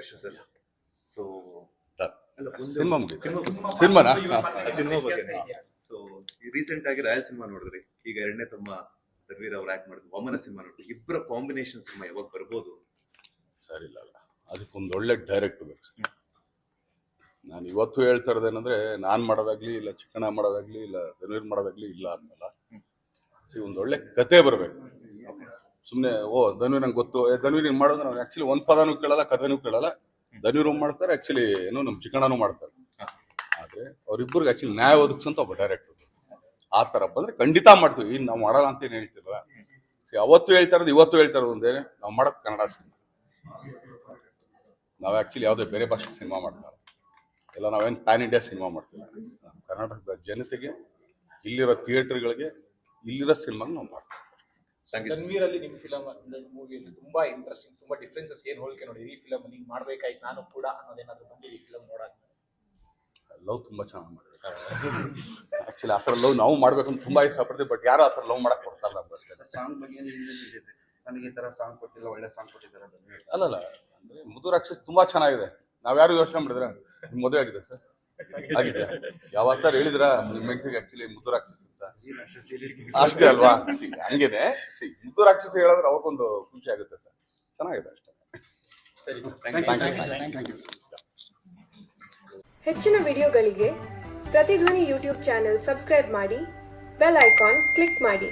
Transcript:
Yash sir so cinema ಮುಗಿತು. ಸಿನಿಮಾನಾ? Cinema ಬಗ್ಗೆ ಸೊ ರೀಸೆಂಟ್ ಆಗಿ ರಾಯಲ್ ಸಿನಿಮಾ ನೋಡಿದ್ರಿ. ಈಗ ಎರಡನೇ ತಮ್ಮ ಧರ್ವೀರ್ ಅವ್ರು ಆಕ್ಟ್ ಮಾಡಿದ್ರು. ವಾಮನ ಸಿನಿಮಾ ನೋಡಿದ್ರಿ. ಇಬ್ಬರ ಕಾಂಬಿನೇಷನ್ ಸಿನಿಮಾ ಯಾವಾಗ ಬರ್ಬೋದು? ಸರಿ ಇಲ್ಲ ಅದಕ್ಕೊಂದು ಒಳ್ಳೆ ಡೈರೆಕ್ಟ್ ಬೇಕು. ನಾನು ಇವತ್ತು ಹೇಳ್ತಾ ಇರೋದೇನಂದ್ರೆ ನಾನು ಮಾಡೋದಾಗ್ಲಿ ಇಲ್ಲ ಚಿಕ್ಕಣ್ಣ ಮಾಡೋದಾಗ್ಲಿ ಇಲ್ಲ ಧನುವೀರ್ ಮಾಡೋದಾಗ್ಲಿ ಇಲ್ಲ ಅನ್ನಲ್ಲ. ಸಿ ಒಂದೊಳ್ಳೆ ಒಳ್ಳೆ ಕತೆ ಬರಬೇಕು. ಸುಮ್ಮನೆ ಓ ಧನ್ವೀರ್ ನಂಗೆ ಗೊತ್ತು. ಧನ್ವೀರ್ ಹಿಂಗೆ ಮಾಡೋದು ನಾವು ಆ್ಯಕ್ಚುಲಿ ಒಂದು ಪದನೂ ಕೇಳಲ್ಲ, ಕಥೆನೂ ಕೇಳಲ್ಲ. ಧನುವೀರು ಮಾಡ್ತಾರೆ ಆ್ಯಕ್ಚುಲಿ ಏನು ನಮ್ಮ ಚಿಕ್ಕಣ್ಣನೂ ಮಾಡ್ತಾರೆ. ಆದರೆ ಅವರಿಬ್ಬರಿಗೆ ಆ್ಯಕ್ಚುಲಿ ನ್ಯಾಯ ಒದಗಿಸಂತ ಒಬ್ಬ ಡೈರೆಕ್ಟರ್ ಆ ಥರ ಬಂದರೆ ಖಂಡಿತ ಮಾಡ್ತೀವಿ. ಇನ್ನು ನಾವು ಮಾಡಲ್ಲ ಅಂತ ಏನು ಹೇಳ್ತಿರಲ್ಲ. ಅವತ್ತು ಹೇಳ್ತಾ ಇರೋದು, ಇವತ್ತು ಹೇಳ್ತಾ ಇರೋದು ಒಂದೇನೆ ನಾವು ಮಾಡೋದು ಕನ್ನಡ ಸಿನಿಮಾ. ನಾವು ಆ್ಯಕ್ಚುಲಿ ಯಾವುದೇ ಬೇರೆ ಭಾಷೆ ಸಿನಿಮಾ ಮಾಡ್ತಾರೆ. ಇಲ್ಲ, ನಾವೇನು ಪ್ಯಾನ್ ಇಂಡಿಯಾ ಸಿನಿಮಾ ಮಾಡ್ತೀವಿ. ಕರ್ನಾಟಕದ ಜನತೆಗೆ, ಇಲ್ಲಿರೋ ಥಿಯೇಟರ್ಗಳಿಗೆ ಇಲ್ಲಿರೋ ಸಿನಿಮಾ ನಾವು ಮಾಡ್ತೀವಿ. ಸಂಗೀತ ತನ್ವೀರ್ ಅಲ್ಲಿ ನಿಮ್ ಫಿಲಮ್ ಮೂವಿಯಲ್ಲಿ ತುಂಬಾ ಇಂಟ್ರೆಸ್ಟಿಂಗ್ ತುಂಬಾ ಡಿಫ್ರೆನ್ಸಸ್ ಏನು ಹೋಲಿಕೆ ನೋಡಿ? ಈ ಫಿಲಮ್ ನೀವು ಮಾಡ್ಬೇಕಾಯ್ತು ನಾನು ಕೂಡ ಅನ್ನೋದೇನಾದ್ರು ಬಂದಿದೆ ಈ ಫಿಲಮ್ ನೋಡಕ್? ಲವ್ ತುಂಬಾ ಚೆನ್ನಾಗಿ ಮಾಡಿದ್ರು ಆಕ್ಚುಲಿ ಆ ಥರ ಲವ್ ನಾವು ಮಾಡ್ಬೇಕಂತ ತುಂಬಾ ಇಷ್ಟಪಡ್ತೀವಿ ಬಟ್ ಯಾರು ಆ ಥರ ಲವ್ ಮಾಡಕ್ಕೆ ಕೊಡ್ತಾರಲ್ಲ ಅಷ್ಟೇ. ಸಾಂಗ್ ಬಗ್ಗೆ ನನಗೆ ಈ ಥರ ಸಾಂಗ್ ಕೊಟ್ಟಿಲ್ಲ ಒಳ್ಳೆ ಸಾಂಗ್ ಕೊಟ್ಟಿದ್ದಾರೆ ಅಂತ ಹೇಳಿ. ಅಲ್ಲಲ್ಲ ಅಂದ್ರೆ ಮುದು ರಾಕ್ಷಸ್ ತುಂಬ ಚೆನ್ನಾಗಿದೆ. ನಾವ್ ಯಾರು ಯೋಚನೆ ಮಾಡಿದ್ರೆ ನಿಮ್ಮ ಮದುವೆ ಆಗಿದೆ ಸರ್ ಆಗಿದೆ. ಯಾವತ್ತಾರು ಹೇಳಿದ್ರ ನಿಮ್ಮ ಹೆಂಡತಿಗೆ ಆಕ್ಚುಲಿ ಮುದ್ದು ರಾಕ್ಷಸ್ ಅಂತ ಈ ರಾಕ್ಷಸ ಹೇಳಿದ್ಕೆ ಅಷ್ಟೇ ಅಲ್ವಾ? ಹಂಗಿದೆ ಸಿ ಮುದ್ದು ರಾಕ್ಷಸ ಹೇಳಿದ್ರೆ ಅವ್ರಿಗೊಂದು ಖುಷಿ ಆಗುತ್ತೆ ಅಂತ. ಚೆನ್ನಾಗಿದೆ ಅಷ್ಟೇ. ಸರಿ ಥ್ಯಾಂಕ್ ಯು ಹೆಚ್ಚಿನ ವಿಡಿಯೋಗಳಿಗೆ ಪ್ರತಿಧ್ವನಿ ಯೂಟ್ಯೂಬ್ ಚಾನೆಲ್ ಸಬ್ಸ್ಕ್ರೈಬ್ ಮಾಡಿ ಬೆಲ್ ಐಕಾನ್ ಕ್ಲಿಕ್ ಮಾಡಿ.